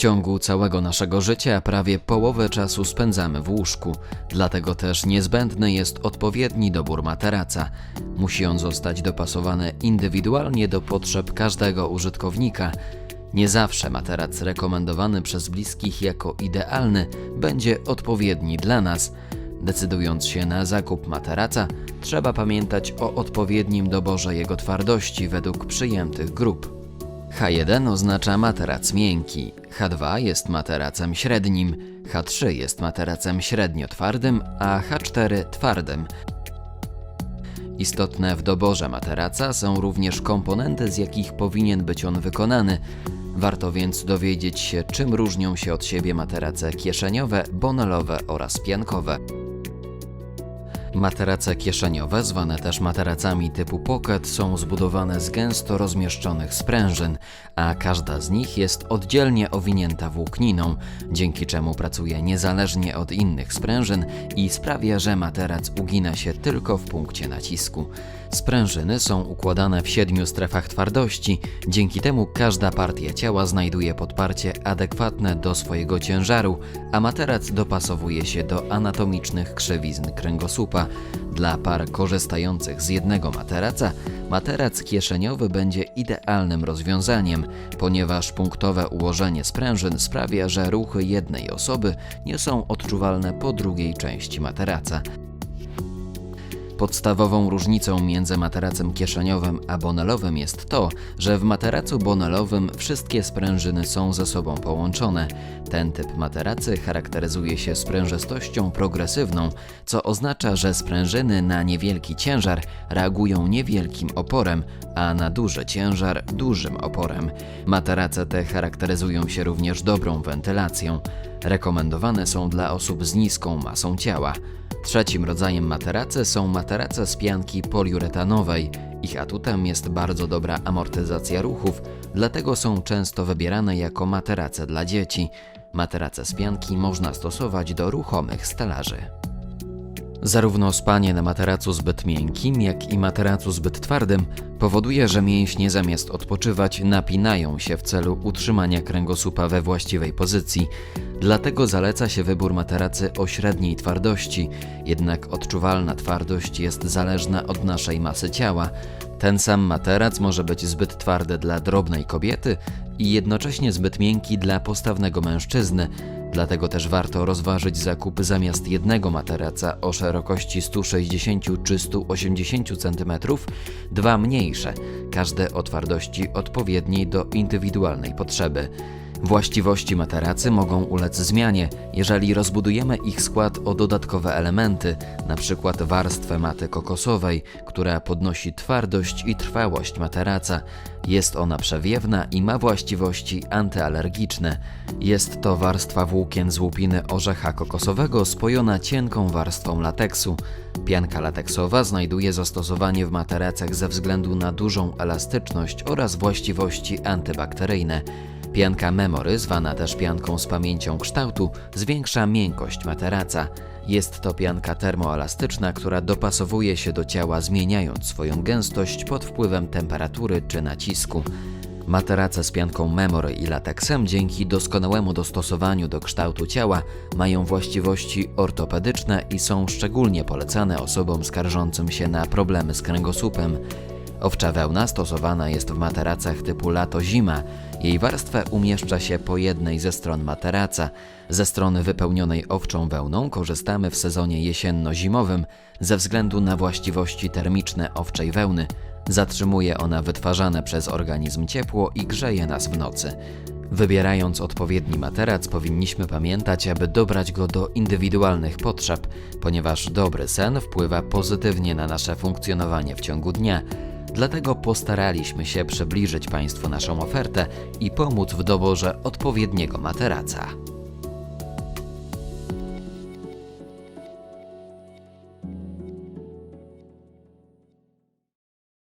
ciągu całego naszego życia prawie połowę czasu spędzamy w łóżku, dlatego też niezbędny jest odpowiedni dobór materaca. Musi on zostać dopasowany indywidualnie do potrzeb każdego użytkownika. Nie zawsze materac rekomendowany przez bliskich jako idealny będzie odpowiedni dla nas. Decydując się na zakup materaca, trzeba pamiętać o odpowiednim doborze jego twardości według przyjętych grup. H1 oznacza materac miękki, H2 jest materacem średnim, H3 jest materacem średnio twardym, a H4 twardym. Istotne w doborze materaca są również komponenty, z jakich powinien być on wykonany. Warto więc dowiedzieć się, czym różnią się od siebie materace kieszeniowe, bonelowe oraz piankowe. Materace kieszeniowe, zwane też materacami typu pocket, są zbudowane z gęsto rozmieszczonych sprężyn, a każda z nich jest oddzielnie owinięta włókniną, dzięki czemu pracuje niezależnie od innych sprężyn i sprawia, że materac ugina się tylko w punkcie nacisku. Sprężyny są układane w siedmiu strefach twardości, dzięki temu każda partia ciała znajduje podparcie adekwatne do swojego ciężaru, a materac dopasowuje się do anatomicznych krzywizn kręgosłupa. Dla par korzystających z jednego materaca, materac kieszeniowy będzie idealnym rozwiązaniem, ponieważ punktowe ułożenie sprężyn sprawia, że ruchy jednej osoby nie są odczuwalne po drugiej części materaca. Podstawową różnicą między materacem kieszeniowym a bonelowym jest to, że w materacu bonelowym wszystkie sprężyny są ze sobą połączone. Ten typ materacy charakteryzuje się sprężystością progresywną, co oznacza, że sprężyny na niewielki ciężar reagują niewielkim oporem, a na duży ciężar dużym oporem. Materace te charakteryzują się również dobrą wentylacją. Rekomendowane są dla osób z niską masą ciała. Trzecim rodzajem materacy są materace z pianki poliuretanowej. Ich atutem jest bardzo dobra amortyzacja ruchów, dlatego są często wybierane jako materace dla dzieci. Materace z pianki można stosować do ruchomych stelaży. Zarówno spanie na materacu zbyt miękkim, jak i materacu zbyt twardym powoduje, że mięśnie zamiast odpoczywać napinają się w celu utrzymania kręgosłupa we właściwej pozycji. Dlatego zaleca się wybór materacy o średniej twardości, jednak odczuwalna twardość jest zależna od naszej masy ciała. Ten sam materac może być zbyt twardy dla drobnej kobiety i jednocześnie zbyt miękki dla postawnego mężczyzny. Dlatego też warto rozważyć zakup zamiast jednego materaca o szerokości 160 czy 180 cm, dwa mniejsze, każde o twardości odpowiedniej do indywidualnej potrzeby. Właściwości materacy mogą ulec zmianie, jeżeli rozbudujemy ich skład o dodatkowe elementy, np. warstwę maty kokosowej, która podnosi twardość i trwałość materaca. Jest ona przewiewna i ma właściwości antyalergiczne. Jest to warstwa włókien z łupiny orzecha kokosowego spojona cienką warstwą lateksu. Pianka lateksowa znajduje zastosowanie w materacach ze względu na dużą elastyczność oraz właściwości antybakteryjne. Pianka memory, zwana też pianką z pamięcią kształtu, zwiększa miękkość materaca. Jest to pianka termoelastyczna, która dopasowuje się do ciała, zmieniając swoją gęstość pod wpływem temperatury czy nacisku. Materace z pianką memory i lateksem dzięki doskonałemu dostosowaniu do kształtu ciała mają właściwości ortopedyczne i są szczególnie polecane osobom skarżącym się na problemy z kręgosłupem. Owcza wełna stosowana jest w materacach typu lato-zima. Jej warstwę umieszcza się po jednej ze stron materaca. Ze strony wypełnionej owczą wełną korzystamy w sezonie jesienno-zimowym ze względu na właściwości termiczne owczej wełny. Zatrzymuje ona wytwarzane przez organizm ciepło i grzeje nas w nocy. Wybierając odpowiedni materac, powinniśmy pamiętać, aby dobrać go do indywidualnych potrzeb, ponieważ dobry sen wpływa pozytywnie na nasze funkcjonowanie w ciągu dnia. Dlatego postaraliśmy się przybliżyć Państwu naszą ofertę i pomóc w doborze odpowiedniego materaca.